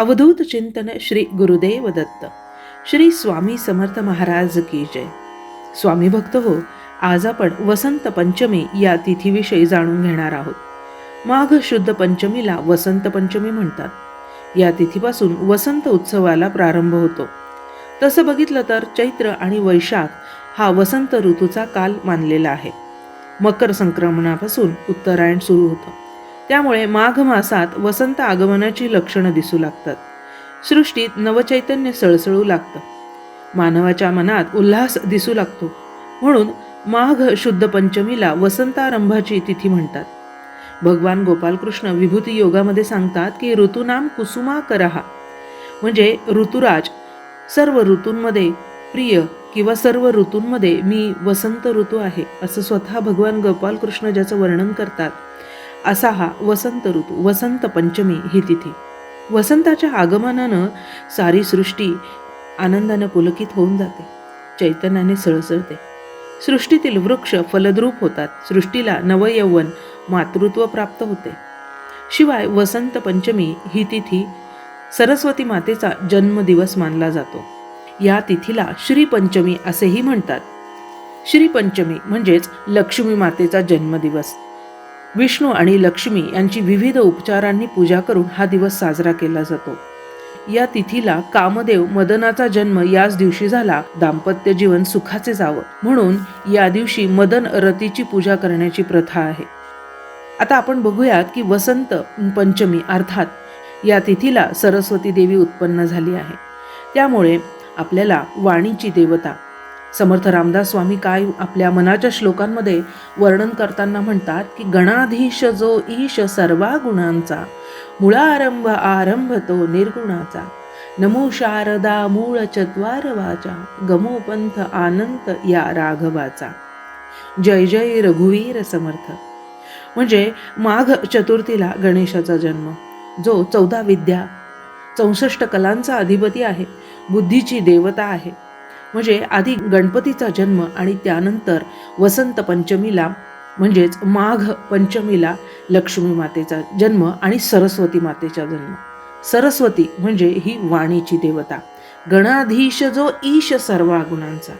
अवधूत चिंतन श्री गुरुदेव दत्त. श्री स्वामी समर्थ महाराज की जय. स्वामी भक्त हो आज आपण वसंत पंचमी या तिथीविषयी जाणून घेणार आहोत. माघ शुद्ध पंचमीला वसंत पंचमी म्हणतात. या तिथीपासून वसंत उत्सवाला प्रारंभ होतो. तसं बघितलं तर चैत्र आणि वैशाख हा वसंत ऋतूचा काल मानलेला आहे. मकर संक्रमणापासून उत्तरायण सुरू होतं. त्यामुळे माघ मासात वसंत आगमनाची लक्षणं दिसू लागतात. सृष्टीत नवचैतन्य सळसळू लागतं. मानवाच्या मनात उल्हास दिसू लागतो. म्हणून माघ शुद्ध पंचमीला वसंतारंभाची तिथी म्हणतात. भगवान गोपालकृष्ण विभूती योगामध्ये सांगतात की ऋतुनाम कुसुमा करहा. म्हणजे ऋतुराज सर्व ऋतूंमध्ये प्रिय किंवा सर्व ऋतूंमध्ये मी वसंत ऋतू आहे असं स्वतः भगवान गोपालकृष्ण ज्याचं वर्णन करतात. असा हा वसंत ऋतू वसंत पंचमी ही तिथी. वसंताच्या आगमनानं सारी सृष्टी आनंदानं पुलकित होऊन जाते चैतन्याने सळसळते. सृष्टीतील वृक्ष फलद्रूप होतात सृष्टीला नवयौवन मातृत्व प्राप्त होते. शिवाय वसंत पंचमी ही तिथी सरस्वती मातेचा जन्मदिवस मानला जातो. या तिथीला श्रीपंचमी असेही म्हणतात. श्रीपंचमी म्हणजेच लक्ष्मी मातेचा जन्मदिवस. विष्णू आणि लक्ष्मी यांची विविध उपचारांनी पूजा करून हा दिवस साजरा केला जातो. या तिथीला कामदेव मदनाचा जन्म याच दिवशी झाला. दाम्पत्य जीवन सुखाचे जावं. म्हणून या दिवशी मदन रतीची पूजा करण्याची प्रथा आहे. आता आपण बघूयात की वसंत पंचमी अर्थात या तिथीला सरस्वती देवी उत्पन्न झाली आहे. त्यामुळे आपल्याला वाणीची देवता समर्थ रामदास स्वामी काय आपल्या मनाच्या श्लोकांमध्ये वर्णन करताना म्हणतात की गणाधीश जो ईश सर्वा गुणांचा मुळारंभ आरंभ तो निर्गुणाचा. नमो शारदा मूळ चत्वार वाचा गमोपंथ आनंत या राघवाचा. जय जय रघुवीर समर्थ. म्हणजे माघ चतुर्थीला गणेशाचा जन्म जो चौदा विद्या चौसष्ट कलांचा अधिपती आहे बुद्धीची देवता आहे. म्हणजे आधी गणपतीचा जन्म आणि त्यानंतर वसंत पंचमीला म्हणजेच माघ पंचमीला लक्ष्मी मातेचा जन्म आणि सरस्वती मातेचा जन्म. सरस्वती म्हणजे ही वाणीची देवता. गणाधीश जो ईश सर्व गुणांचा.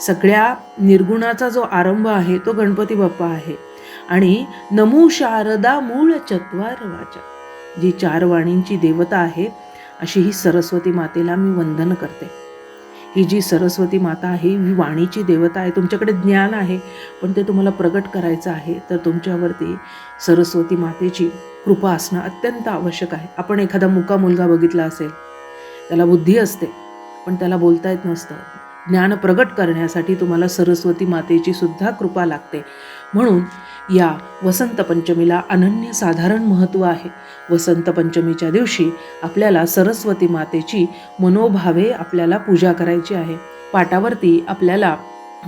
सगळ्या निर्गुणाचा जो आरंभ आहे तो गणपती बाप्पा आहे. आणि नमो शारदा मूळ चत्वार वाचा. जी चार वाणींची देवता आहे अशी ही सरस्वती मातेला मी वंदन करते. ही जी सरस्वती माता आहे ही वाणीची देवता आहे तुमच्याकडे ज्ञान आहे पण ते तुम्हाला प्रगट करायचं आहे तर तुमच्यावरती सरस्वती मातेची कृपा असणं अत्यंत आवश्यक आहे. आपण एखादा मुका मुलगा बघितला असेल त्याला बुद्धी असते पण त्याला बोलता येत नसतं. ज्ञान प्रगट करण्यासाठी तुम्हाला सरस्वती मातेची सुद्धा कृपा लागते. म्हणून या वसंत पंचमीला अनन्यसाधारण महत्त्व आहे. वसंत पंचमीच्या दिवशी आपल्याला सरस्वती मातेची मनोभावे आपल्याला पूजा करायची आहे. पाटावरती आपल्याला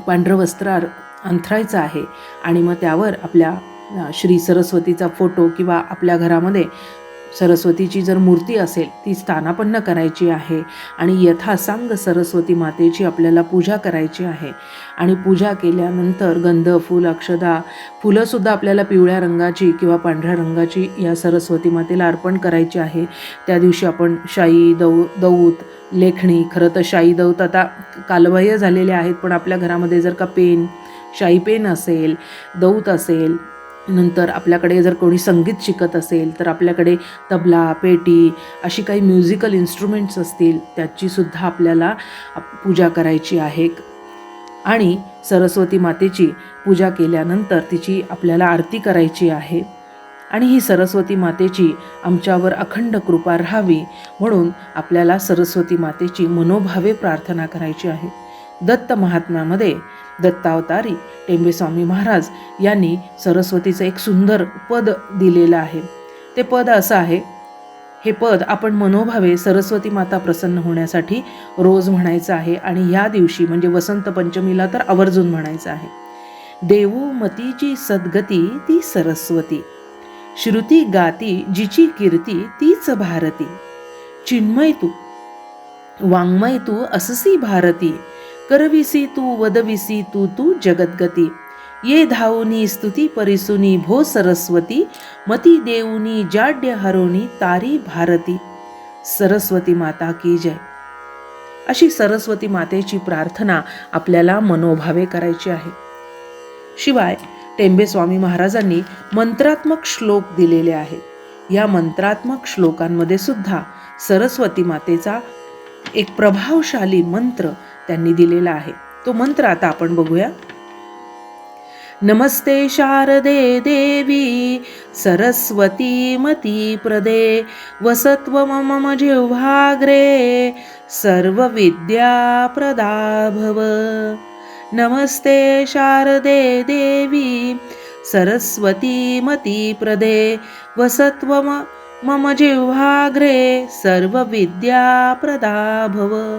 पांढरं वस्त्र अंथरायचं आहे आणि मग त्यावर आपल्या श्री सरस्वतीचा फोटो किंवा आपल्या घरामध्ये सरस्वतीची जर मूर्ती असेल ती स्थानापन्न करायची आहे आणि यथासांग सरस्वती मातेची आपल्याला पूजा करायची आहे. आणि पूजा केल्यानंतर गंध फूल अक्षदा फुलंसुद्धा आपल्याला पिवळ्या रंगाची किंवा पांढऱ्या रंगाची या सरस्वती मातेला अर्पण करायची आहे. त्या दिवशी आपण शाई दौ दौत लेखणी खरं तर शाई दौत आता कालबाह्य झालेले आहेत पण आपल्या घरामध्ये जर का पेन शाई पेन असेल दौत असेल नंतर आपल्याकडे जर कोणी संगीत शिकत असेल तर आपल्याकडे तबला पेटी अशी काही म्युझिकल इन्स्ट्रुमेंट्स असतील त्याचीसुद्धा आपल्याला पूजा करायची आहे. आणि सरस्वती मातेची पूजा केल्यानंतर तिची आपल्याला आरती करायची आहे. आणि ही सरस्वती मातेची आमच्यावर अखंड कृपा राहावी म्हणून आपल्याला सरस्वती मातेची मनोभावे प्रार्थना करायची आहे. दत्त महात्म्यामध्ये दत्तावतारी टेंबेस्वामी महाराज यांनी सरस्वतीचं एक सुंदर पद दिलेलं आहे. ते पद असं आहे हे पद आपण मनोभावे सरस्वती माता प्रसन्न होण्यासाठी रोज म्हणायचं आहे आणि ह्या दिवशी म्हणजे वसंत पंचमीला तर आवर्जून म्हणायचं आहे. देवू मतीची सद्गती ती सरस्वती श्रुती गाती जिची कीर्ती तीच भारती चिन्मय तू वाङ्मय तू अससी भारती करविसी तू वदविसी तू तू जगद्गती. ये धावनी स्तुती परिसुनी भो सरस्वती. मती देऊनी जाड्य हरोनी तारी भारती. सरस्वती माता की जय. अशी सरस्वती मातेची प्रार्थना आपल्याला मनोभावे करायची आहे. शिवाय टेंबे स्वामी महाराजांनी मंत्रात्मक श्लोक दिलेले आहेत. या मंत्रात्मक श्लोकांमध्ये सुद्धा सरस्वती मातेचा एक प्रभावशाली मंत्र त्यांनी दिलेला आहे. तो मंत्र आता आपण बघूया. नमस्ते शारदे देवी सरस्वती मती प्रदे वसत्व मम जिह्वाग्रे सर्व विद्या प्रदा भव. नमस्ते शारदे देवी सरस्वती मती प्रदे वसत्व मम जिह्वाग्रे सर्व विद्या प्रदा भव.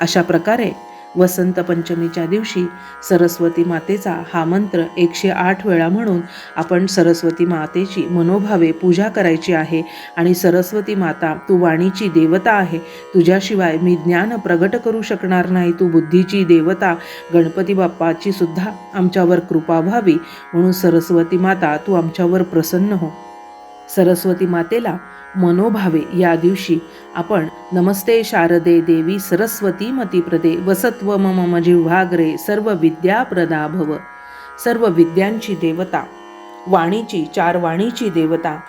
अशा प्रकारे वसंत पंचमीच्या दिवशी सरस्वती मातेचा हा मंत्र एकशे आठ वेळा म्हणून आपण सरस्वती मातेची मनोभावे पूजा करायची आहे. आणि सरस्वती माता तू वाणीची देवता आहे. तुझ्याशिवाय मी ज्ञान प्रगट करू शकणार नाही. तू बुद्धीची देवता गणपती बाप्पाची सुद्धा आमच्यावर कृपा व्हावी. म्हणून सरस्वती माता तू आमच्यावर प्रसन्न हो. सरस्वती मातेला मनोभावे या दिवशी आपण नमस्ते शारदे देवी सरस्वती मतीप्रदे वसत्व मम जिव्हाग्रे सर्व विद्याप्रदा भव. सर्व विद्यांची देवता वाणीची चार वाणीची देवता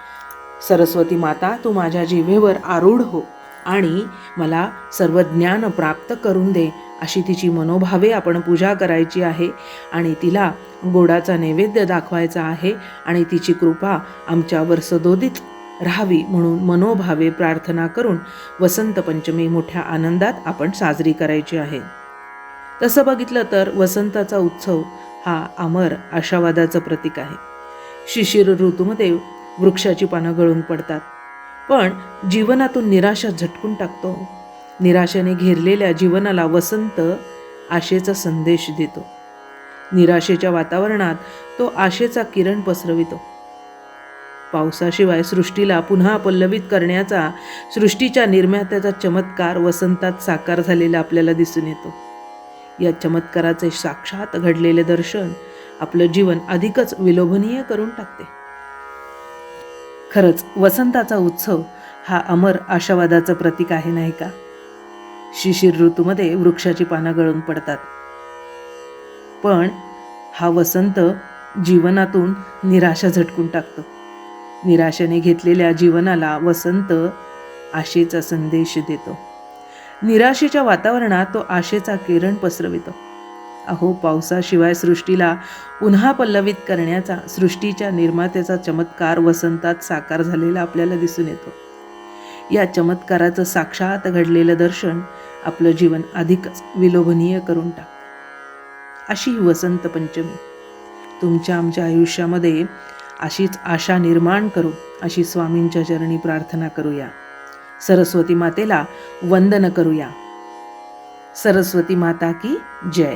सरस्वती माता तू माझ्या जिभेवर आरूढ हो. आणि मला सर्व ज्ञान प्राप्त करून दे अशी तिची मनोभावे आपण पूजा करायची आहे आणि तिला गोडाचा नैवेद्य दाखवायचा आहे आणि तिची कृपा आमच्यावर सदोदित राहावी म्हणून मनोभावे प्रार्थना करून वसंत पंचमी मोठ्या आनंदात आपण साजरी करायची आहे. तसं बघितलं तर वसंताचा उत्सव हा अमर आशावादाचं प्रतीक आहे. शिशिर ऋतूमध्ये वृक्षाची पानं गळून पडतात. पण जीवनातून निराशा झटकून टाकतो. निराशेने घेरलेल्या जीवनाला वसंत आशेचा संदेश देतो. निराशेच्या वातावरणात तो आशेचा किरण पसरवितो. पावसाशिवाय सृष्टीला पुन्हा पल्लवित करण्याचा सृष्टीच्या निर्मात्याचा चमत्कार वसंतात साकार झालेला आपल्याला दिसून येतो. या चमत्काराचे साक्षात घडलेले दर्शन आपलं जीवन अधिकच विलोभनीय करून टाकते. खरंच वसंताचा उत्सव हा अमर आशावादाचं प्रतीक आहे नाही का? शिशिर ऋतूमध्ये वृक्षाची पानं गळून पडतात. पण हा वसंत जीवनातून निराशा झटकून टाकतो. निराशेने घेतलेल्या जीवनाला वसंत आशेचा संदेश देतो. निराशेच्या वातावरणात तो आशेचा किरण पसरवितो. अहो पावसाशिवाय सृष्टीला पुन्हा पल्लवित करण्याचा सृष्टीच्या निर्मात्याचा चमत्कार वसंतात साकार झालेला आपल्याला दिसून येतो. या चमत्काराचं साक्षात घडलेलं दर्शन आपलं जीवन अधिकच विलोभनीय करून टाक अशी ही वसंत पंचमी. तुमच्या आमच्या आयुष्यामध्ये अशीच आशा निर्माण करू अशी स्वामींच्या चरणी प्रार्थना करूया. सरस्वती मातेला वंदन करूया. सरस्वती माता की जय.